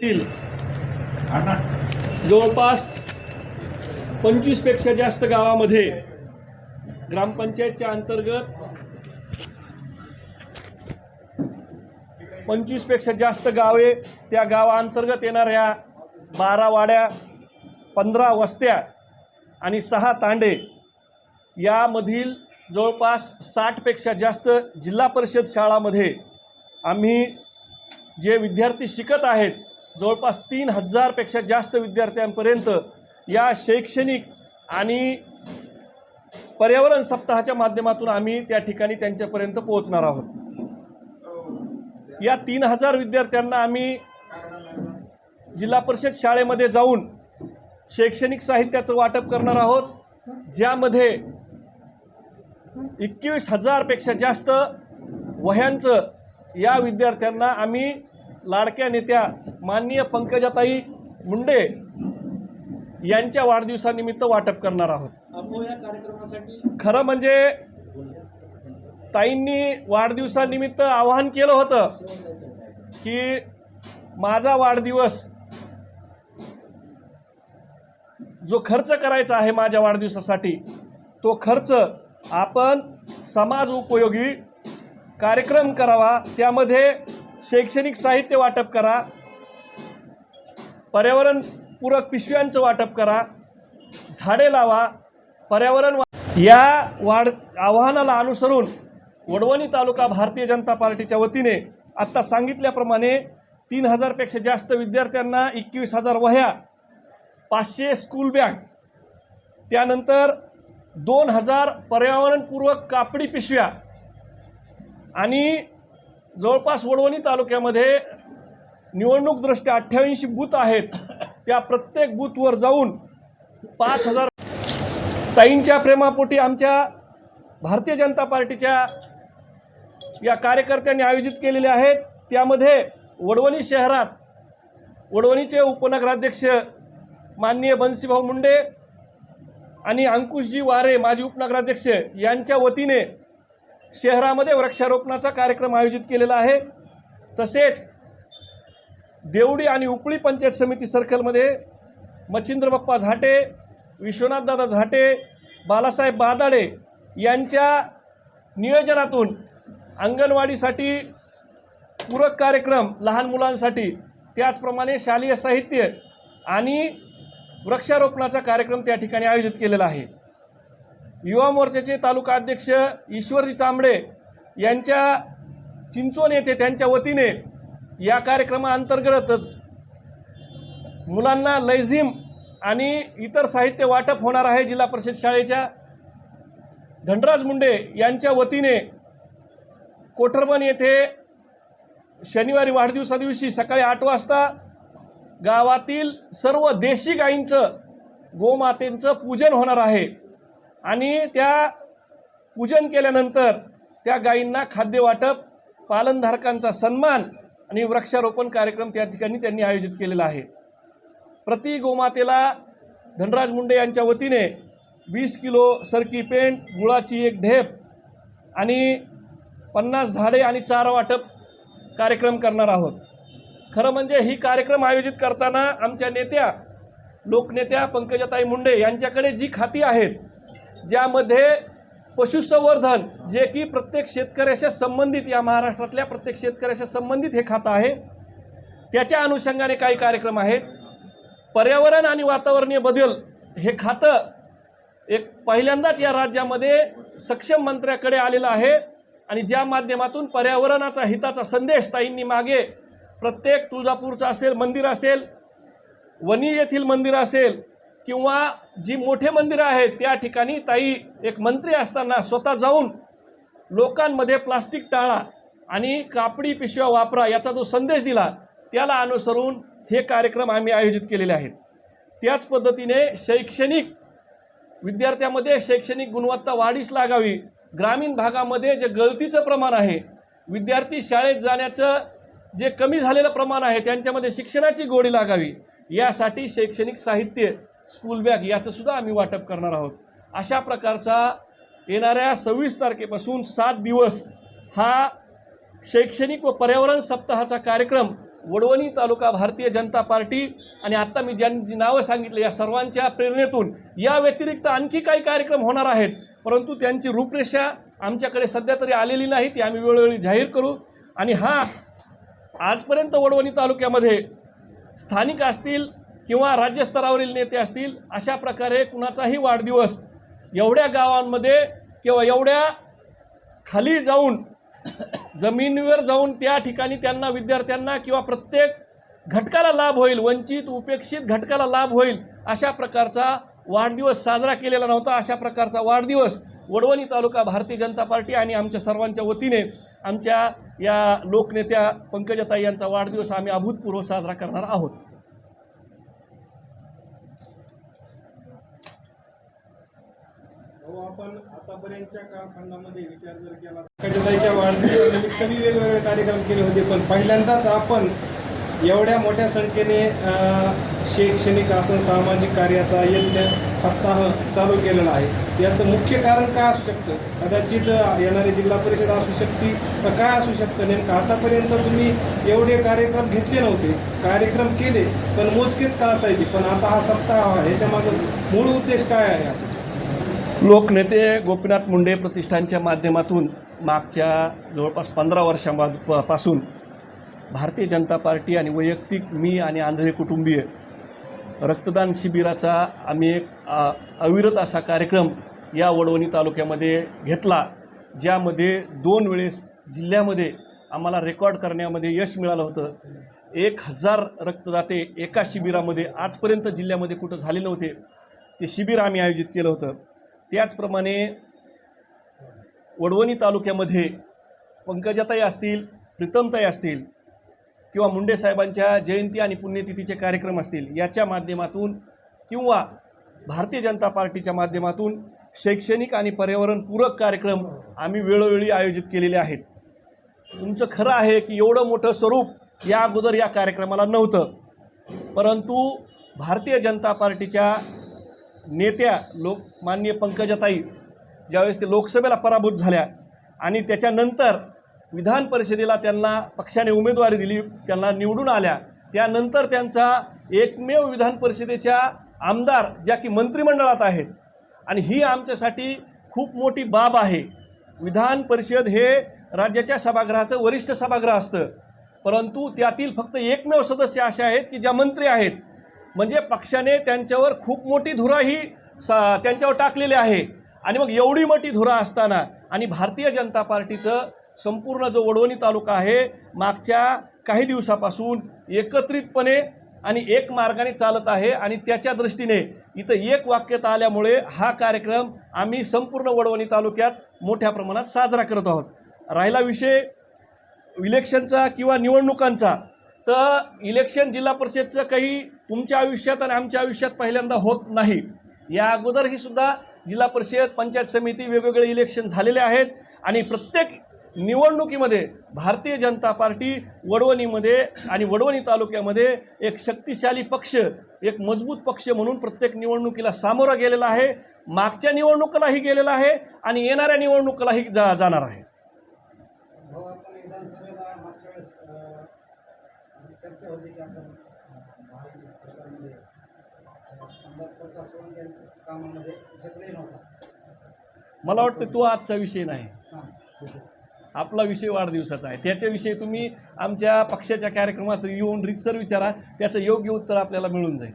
तील जवळपास पंचवीसपेक्षा जास्त गावामध्ये ग्रामपंचायतच्या अंतर्गत पंचवीसपेक्षा जास्त गावे त्या गावाअंतर्गत येणाऱ्या बारा वाड्या पंधरा वस्त्या आणि सहा तांडे यामधील जवळपास साठपेक्षा जास्त जिल्हा परिषद शाळामध्ये आम्ही जे विद्यार्थी शिकत आहेत जवळपास तीन हजारपेक्षा जास्त विद्यार्थ्यांपर्यंत या शैक्षणिक आणि पर्यावरण सप्ताहाच्या माध्यमातून आम्ही त्या ठिकाणी त्यांच्यापर्यंत पोहोचणार आहोत. या तीन हजार विद्यार्थ्यांना आम्ही जिल्हा परिषद शाळेमध्ये जाऊन शैक्षणिक साहित्याचं वाटप करणार आहोत ज्यामध्ये एकवीस हजारपेक्षा जास्त वह्यांचं या विद्यार्थ्यांना आम्ही लाडक्या नेत्या माननीय पंकजाताई मुंडे यांच्या वाढदिवसानिमित्त वाटप करणार आहोत. खरं म्हणजे ताईंनी वाढदिवसानिमित्त आवाहन केलं होतं की माझा वाढदिवस जो खर्च करायचा आहे माझ्या वाढदिवसासाठी तो खर्च आपण समाज उपयोगी कार्यक्रम करावा त्यामध्ये शैक्षणिक साहित्य वाटप करा. पर्यावरणपूरक पिशव्यांचं वाटप करा. झाडे लावा. पर्यावरण वा- या वाढ आव्हानाला अनुसरून वडवणी तालुका भारतीय जनता पार्टीच्या वतीने आत्ता सांगितल्याप्रमाणे तीन हजारपेक्षा जास्त विद्यार्थ्यांना एकवीस हजार वह्या पाचशे स्कूल बॅग त्यानंतर दोन हजार पर्यावरणपूर्वक कापडी पिशव्या आणि जवळपास वडवणी तालुक्यामध्ये निवडणूकदृष्ट्या अठ्ठ्याऐंशी बूथ आहेत. त्या प्रत्येक बूथवर जाऊन पाच हजार ताईंच्या प्रेमापोटी आमच्या भारतीय जनता पार्टीच्या या कार्यकर्त्यांनी आयोजित केलेले आहेत. त्यामध्ये वडवणी शहरात वडवणीचे उपनगराध्यक्ष माननीय बन्सीभाऊ मुंडे आणि अंकुशजी वारे माजी उपनगराध्यक्ष यांच्या वतीने शहरामध्ये वृक्षारोपणाचा कार्यक्रम आयोजित केलेला आहे. तसेच देवडी आणि उपळी पंचायत समिती सर्कलमध्ये मच्छिंद्र बाप्पा झाटे विश्वनाथदादा झाटे बालासाहेब बादाडे यांच्या नियोजनातून अंगणवाडीसाठी पूरक कार्यक्रम लहान मुलांसाठी त्याचप्रमाणे शालेय साहित्य आणि वृक्षारोपणाचा कार्यक्रम त्या ठिकाणी आयोजित केलेला आहे. युवा मोर्चाचे तालुका अध्यक्ष ईश्वरजी तांबडे यांच्या चिंचोन येथे त्यांच्या वतीने या कार्यक्रमाअंतर्गतच मुलांना लैझिम आणि इतर साहित्य वाटप होणार आहे जिल्हा परिषद शाळेच्या. धनराज मुंडे यांच्या वतीने कोठरबन येथे शनिवारी वाढदिवसादिवशी सकाळी आठ वाजता गावातील सर्व देशी गायींचं गोमातेंचं पूजन होणार आहे. आणि त्या पूजन केल्यानंतर त्या गायींना खाद्य वाटप पालनधारकांचा सन्मान आणि वृक्षारोपण कार्यक्रम त्या ठिकाणी त्यांनी आयोजित केलेला आहे. प्रति गोमातेला धनराज मुंडे यांच्या वतीने वीस किलो सरकी पेंट गुळाची एक ढेप आणि पन्नास झाडे आणि चारा वाटप कार्यक्रम करणार आहोत. खरं म्हणजे ही कार्यक्रम आयोजित करताना आमच्या नेत्या लोकनेत्या पंकजाताई मुंडे यांच्याकडे जी खाती आहेत ज्यामध्ये पशुसंवर्धन जे की प्रत्येक शेतकऱ्याच्या संबंधित या महाराष्ट्रातल्या प्रत्येक शेतकऱ्याच्या संबंधित हे खातं आहे. त्याच्या अनुषंगाने काही कार्यक्रम आहेत. पर्यावरण आणि वातावरणीय बदल हे खातं एक पहिल्यांदाच या राज्यामध्ये सक्षम मंत्र्याकडे आलेलं आहे. आणि ज्या माध्यमातून पर्यावरणाचा हिताचा संदेश ताईंनी मागे प्रत्येक तुळजापूरचं असेल मंदिर असेल वणी येथील मंदिर असेल किंवा जी मोठे मंदिरं आहेत त्या ठिकाणी ताई एक मंत्री असताना स्वतः जाऊन लोकांमध्ये प्लास्टिक टाळा आणि कापडी पिशव्या वापरा याचा जो संदेश दिला त्याला अनुसरून हे कार्यक्रम आम्ही आयोजित केलेले आहेत. त्याच पद्धतीने शैक्षणिक विद्यार्थ्यामध्ये शैक्षणिक गुणवत्ता वाढीस लागावी ग्रामीण भागामध्ये जे गळतीचं प्रमाण आहे विद्यार्थी शाळेत जाण्याचं जे कमी झालेलं प्रमाण आहे त्यांच्यामध्ये शिक्षणाची गोडी लागावी यासाठी शैक्षणिक साहित्य स्कूल बॅग याचं सुद्धा आम्ही वाटप करणार आहोत. अशा प्रकारचा येणाऱ्या सव्वीस तारखेपासून सात दिवस हा शैक्षणिक व पर्यावरण सप्ताहाचा कार्यक्रम वडवणी तालुका भारतीय जनता पार्टी आणि आत्ता मी ज्यांची नावं सांगितली या सर्वांच्या प्रेरणेतून या व्यतिरिक्त आणखी काही कार्यक्रम होणार आहेत. परंतु त्यांची रूपरेषा आमच्याकडे सध्या तरी आलेली नाही ती आम्ही वेळोवेळी जाहीर करू. आणि हा आजपर्यंत वडवणी तालुक्यामध्ये स्थानिक असतील किंवा राज्यस्तरावरील नेते असतील अशा प्रकारे कुणाचाही वाढदिवस एवढ्या गावांमध्ये किंवा एवढ्या खाली जाऊन जमिनीवर जाऊन त्या ठिकाणी त्यांना विद्यार्थ्यांना किंवा प्रत्येक घटकाला लाभ होईल वंचित उपेक्षित घटकाला लाभ होईल अशा प्रकारचा वाढदिवस साजरा केलेला नव्हता. अशा प्रकारचा वाढदिवस वडवणी तालुका भारतीय जनता पार्टी आणि आमच्या सर्वांच्या वतीने आमच्या या लोकनेत्या पंकजाताई यांचा वाढदिवस आम्ही अभूतपूर्व साजरा करणार आहोत. हो आपण आतापर्यंतच्या कालखंडामध्ये विचार जर केला पंकजाताईच्या वाढदिवसानिमित्त मी वेगवेगळे कार्यक्रम केले होते पण पहिल्यांदाच आपण एवढ्या मोठ्या संख्येने शैक्षणिक असं सामाजिक कार्याचा यज्ञ सप्ताह चालू केलेला आहे. याचं मुख्य कारण काय असू शकतं? कदाचित येणारी जिल्हा परिषद असू शकते तर काय असू शकतं? नेमकं आतापर्यंत तुम्ही एवढे कार्यक्रम घेतले नव्हते. कार्यक्रम केले पण मोजकेच का असायचे? पण आता हा सप्ताह हा ह्याच्यामागं मूळ उद्देश काय आहे? लोकनेते गोपीनाथ मुंडे प्रतिष्ठानच्या माध्यमातून मागच्या जवळपास पंधरा वर्षांपासून भारतीय जनता पार्टी आणि वैयक्तिक मी आणि आंधळे कुटुंबीय रक्तदान शिबिराचा आम्ही एक अविरत असा कार्यक्रम या वडवणी तालुक्यामध्ये घेतला ज्यामध्ये दोन वेळेस जिल्ह्यामध्ये आम्हाला रेकॉर्ड करण्यामध्ये यश मिळालं होतं. एक हजार रक्तदाते एका शिबिरामध्ये आजपर्यंत जिल्ह्यामध्ये कुठं झाले नव्हते ते शिबिर आम्ही आयोजित केलं होतं. त्याचप्रमाणे वडवणी तालुक्यामध्ये पंकजाताई असतील प्रीतमताई असतील किंवा मुंडे साहेबांच्या जयंती आणि पुण्यतिथीचे कार्यक्रम असतील याच्या माध्यमातून किंवा भारतीय जनता पार्टीच्या माध्यमातून शैक्षणिक आणि पर्यावरणपूरक कार्यक्रम आम्ही वेळोवेळी आयोजित केलेले आहेत. तुमचं खरं आहे की एवढं मोठं स्वरूप या अगोदर या कार्यक्रमाला नव्हतं. परंतु भारतीय जनता पार्टीच्या नेत्या लोकमान्य पंकजाताई ज्यावेळेस ते लोकसभेला पराभूत झाल्या आणि त्याच्यानंतर विधान परिषदेला त्यांना पक्षाने उमेदवारी दिली त्यांना निवडून आल्या. त्यानंतर त्यांचा एकमेव विधान परिषदेच्या आमदार ज्या की मंत्रिमंडळात आहेत. आणि ही आमच्यासाठी खूप मोठी बाब आहे. विधान परिषद हे राज्याच्या सभागृहाचं वरिष्ठ सभागृह असतं. परंतु त्यातील फक्त एकमेव सदस्य असे आहेत की ज्या मंत्री आहेत. म्हणजे पक्षाने त्यांच्यावर खूप मोठी धुरा ही सा त्यांच्यावर टाकलेली आहे. आणि मग एवढी मोठी धुरा असताना आणि भारतीय जनता पार्टीचं संपूर्ण जो वडवणी तालुका आहे मागच्या काही दिवसापासून एकत्रितपणे आणि एक मार्गाने चालत आहे आणि त्याच्या दृष्टीने इथं एक वाक्यता आल्यामुळे हा कार्यक्रम आम्ही संपूर्ण वडवणी तालुक्यात मोठ्या प्रमाणात साजरा करत आहोत. राहिला विषय इलेक्शनचा किंवा निवडणुकांचा तर इलेक्शन जिल्हा परिषदचं काही तुमच्या आयुष्यात आणि आमच्या आयुष्यात पहिल्यांदा होत नाही. या अगोदरही सुद्धा जिल्हा परिषद पंचायत समिती वेगवेगळे इलेक्शन झालेले आहेत आणि प्रत्येक निवडणुकीमध्ये भारतीय जनता पार्टी वडवणीमध्ये आणि वडवणी तालुक्यामध्ये एक शक्तिशाली पक्ष एक मजबूत पक्ष म्हणून प्रत्येक निवडणुकीला सामोरा गेलेला आहे. मागच्या निवडणुकीलाही गेलेला आहे आणि येणाऱ्या निवडणुकीलाही जा जाणार आहे. चर्चा होती की आपण अ, महायुती सरकारमध्ये यांच्या कामामध्ये नव्हता. मला वाटतं तो आजचा विषय नाही. आपला विषय वाढदिवसाचा आहे. त्याच्याविषयी तुम्ही आमच्या पक्षाच्या कार्यक्रमात येऊन रितसर विचारा. त्याचं योग्य उत्तर आपल्याला मिळून जाईल.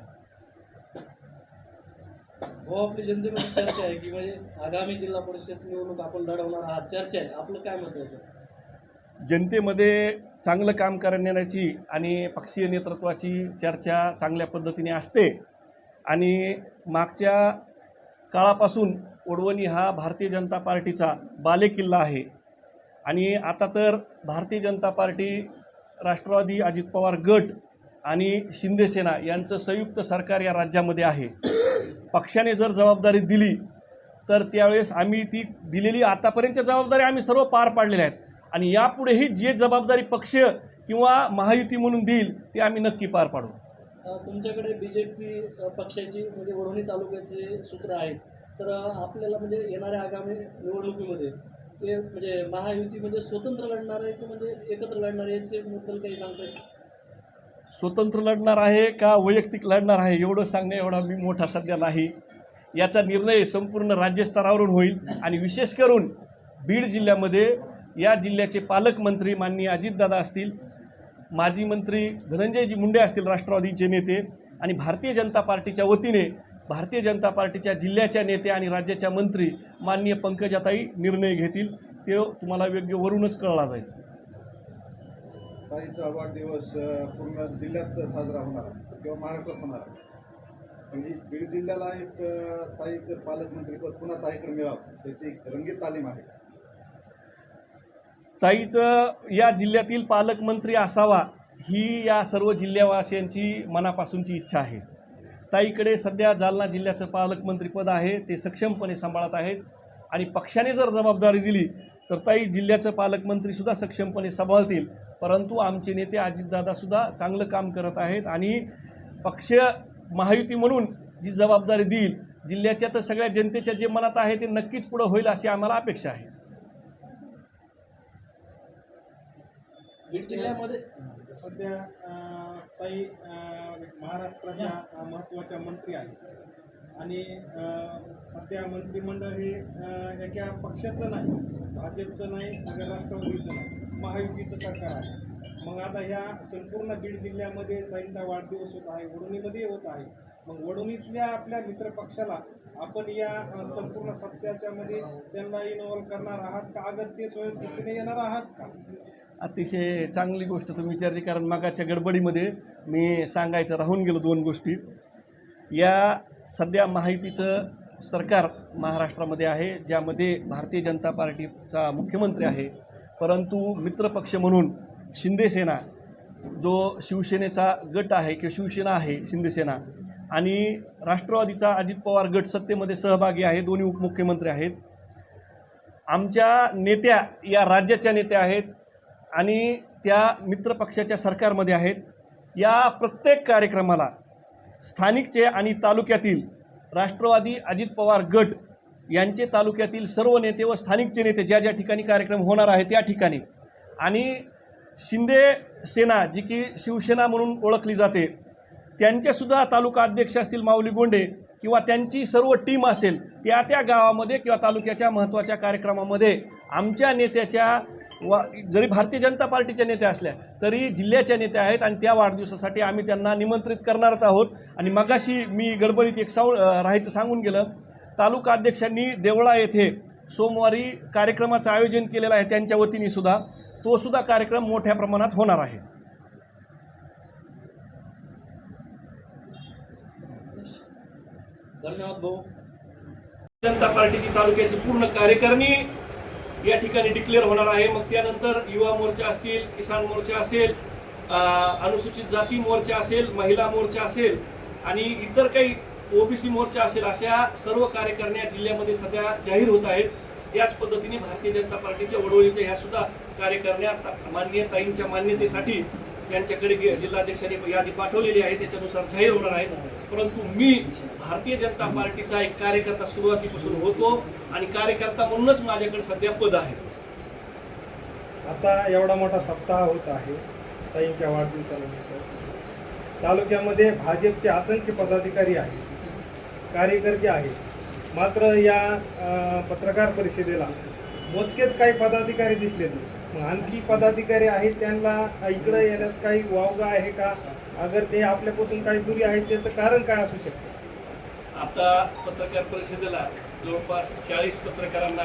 हो आपली जनतेमध्ये चर्चा आहे की म्हणजे आगामी जिल्हा परिषद निवडणूक आपण लढवणार आहात चर्चा आहे. आपलं काय मत आहे? जनतेमध्ये चांगलं काम करण्याची आणि पक्षीय नेतृत्वाची चर्चा चांगल्या पद्धतीने असते. आणि मागच्या काळापासून ओडवणी हा भारतीय जनता पार्टीचा बालेकिल्ला आहे. आणि आता तर भारतीय जनता पार्टी राष्ट्रवादी अजित पवार गट आणि शिंदेसेना यांचं संयुक्त सरकार या राज्यामध्ये आहे. पक्षाने जर जबाबदारी दिली तर त्यावेळेस आम्ही ती दिलेली आतापर्यंतच्या जबाबदारी आम्ही सर्व पार पाडलेल्या आहेत. आणि यापुढेही जे जबाबदारी पक्ष किंवा महायुती म्हणून देईल ते आम्ही नक्की पार पाडू. तुमच्याकडे बी जे पी पक्षाची म्हणजे वडवणी तालुक्याचे सूत्र आहेत. तर आपल्याला म्हणजे येणाऱ्या आगामी निवडणुकीमध्ये ते म्हणजे महायुती म्हणजे स्वतंत्र लढणार आहे की म्हणजे एकत्र लढणार आहे याचे मुद्दल काही सांगता येईल स्वतंत्र लढणार आहे का वैयक्तिक लढणार आहे? एवढं सांगणे एवढा मी मोठा सध्या नाही. याचा निर्णय संपूर्ण राज्यस्तरावरून होईल आणि विशेष करून बीड जिल्ह्यामध्ये या जिल्ह्याचे पालकमंत्री माननीय अजितदादा असतील माजी मंत्री धनंजयजी मुंडे असतील राष्ट्रवादीचे नेते आणि भारतीय जनता पार्टीच्या वतीने भारतीय जनता पार्टीच्या जिल्ह्याच्या नेते आणि राज्याच्या मंत्री माननीय पंकजाताई निर्णय घेतील ते तुम्हाला योग्य वरूनच कळला जाईल. ताईचा वाढदिवस पूर्ण जिल्ह्यात साजरा होणार किंवा महाराष्ट्रात होणार म्हणजे बीड जिल्ह्याला एक ताईचं ताईचं पालकमंत्रीपद पुन्हा ताईकडे मिळावं त्याची एक रंगीत तालीम आहे. ताईचं या जिल्ह्यातील पालकमंत्री असावा ही या सर्व जिल्ह्यावासियांची मनापासूनची इच्छा आहे. ताईकडे सध्या जालना जिल्ह्याचं पालकमंत्रीपद आहे ते सक्षमपणे सांभाळत आहेत आणि पक्षाने जर जबाबदारी दिली तर ताई जिल्ह्याचं पालकमंत्रीसुद्धा सक्षमपणे सांभाळतील. परंतु आमचे नेते अजितदादासुद्धा चांगलं काम करत आहेत आणि पक्ष महायुती म्हणून जी जबाबदारी देईल जिल्ह्याच्या तर सगळ्या जनतेच्या जे मनात आहे ते नक्कीच पुढं होईल अशी आम्हाला अपेक्षा आहे. बीड जिल्ह्यामध्ये? सध्या ताई महाराष्ट्राच्या महत्त्वाच्या मंत्री आहेत. आणि सध्या मंत्रिमंडळ हे एका पक्षाचं नाही भाजपचं नाही नगर राष्ट्रवादीचं नाही महायुतीचं सरकार आहे. मग आता ह्या संपूर्ण बीड जिल्ह्यामध्ये ताईंचा वाढदिवस होत आहे वडोणीमध्ये होत आहे. मग वडोणीतल्या आपल्या मित्रपक्षाला आपण या संपूर्ण सत्याच्यामध्ये त्यांना इन्व्हॉल्व करणार आहात का? अगर ते स्वयंपूर्तीने येणार आहात का? अतिशय चांगली गोष्ट तुम्ही विचारली कारण मागाच्या गडबडीमध्ये मी सांगायचं राहून गेलो दोन गोष्टी. या सध्या माहितीचं सरकार महाराष्ट्रामध्ये आहे ज्यामध्ये भारतीय जनता पार्टीचा मुख्यमंत्री आहे. परंतु मित्रपक्ष म्हणून शिंदेसेना जो शिवसेनेचा गट आहे किंवा शिवसेना आहे शिंदेसेना आणि राष्ट्रवादीचा अजित पवार गट सत्तेमध्ये सहभागी आहे दोन्ही उपमुख्यमंत्री आहेत. आमच्या नेत्या या राज्याच्या नेत्या आहेत आणि त्या मित्रपक्षाच्या सरकारमध्ये आहेत. या प्रत्येक कार्यक्रमाला स्थानिकचे आणि तालुक्यातील राष्ट्रवादी अजित पवार गट यांचे तालुक्यातील सर्व नेते व स्थानिकचे नेते ज्या ज्या ठिकाणी कार्यक्रम होणार आहे त्या ठिकाणी. आणि शिंदे सेना जी की शिवसेना म्हणून ओळखली जाते त्यांचेसुद्धा तालुका अध्यक्ष असतील माऊली गोंडे किंवा त्यांची सर्व टीम असेल त्या त्या गावामध्ये किंवा तालुक्याच्या महत्त्वाच्या कार्यक्रमामध्ये आमच्या नेत्याच्या वा जरी भारतीय जनता पार्टीच्या नेत्या असल्या तरी जिल्ह्याच्या नेत्या आहेत आणि त्या वाढदिवसासाठी आम्ही त्यांना निमंत्रित करणारच आहोत. आणि मगाशी मी गडबडीत एक साऊ राहायचं सांगून गेलं. तालुका अध्यक्षांनी देवळा येथे सोमवारी कार्यक्रमाचं आयोजन केलेलं आहे त्यांच्या वतीने सुद्धा. तो सुद्धा कार्यक्रम मोठ्या प्रमाणात होणार आहे. धन्यवाद भाऊ. जनता पार्टीची तालुक्याची पूर्ण कार्यकारिणी या ठिकाणी डिक्लेअर होणार आहे. मग त्यानंतर युवा मोर्चा असतील किसान मोर्चा असेल अनुसूचित जाती मोर्चा असेल महिला मोर्चा असेल आणि इतर काही ओबीसी मोर्चा असेल अशा सर्व कार्यकारिण्या जिल्ह्यामध्ये सध्या जाहीर होत आहेत. याच पद्धतीने भारतीय जनता पार्टीच्या वडवळीच्या ह्या सुद्धा कार्यकारिण्या मान्य ताईंच्या मान्यतेसाठी त्यांच्याकडे गे- जिल्हाध्यक्षांनी यादी पाठवलेली आहे. त्याच्यानुसार जाहीर होणार आहेत परंतु मी भारतीय जनता पार्टीचा एक कार्यकर्ता सुरुवातीपासून होतो आणि कार्यकर्ता म्हणूनच माझ्याकडे सध्या पद आहे. आता एवढा मोठा सप्ताह होत आहे ताईंच्या वाढदिवसानिमित्त तालुक्यामध्ये भाजपचे असंख्य पदाधिकारी आहेत कार्यकर्ते आहेत. मात्र या पत्रकार परिषदेला मोजकेच काही पदाधिकारी दिसले आणखी पदाधिकारी आहेत त्यांना इकडं येण्यास काही वावगा आहे का? अगर ते आपल्यापासून काही दुरी आहेत त्याचं कारण काय असू शकतं? आता पत्रकार परिषदेला जवळपास चाळीस पत्रकारांना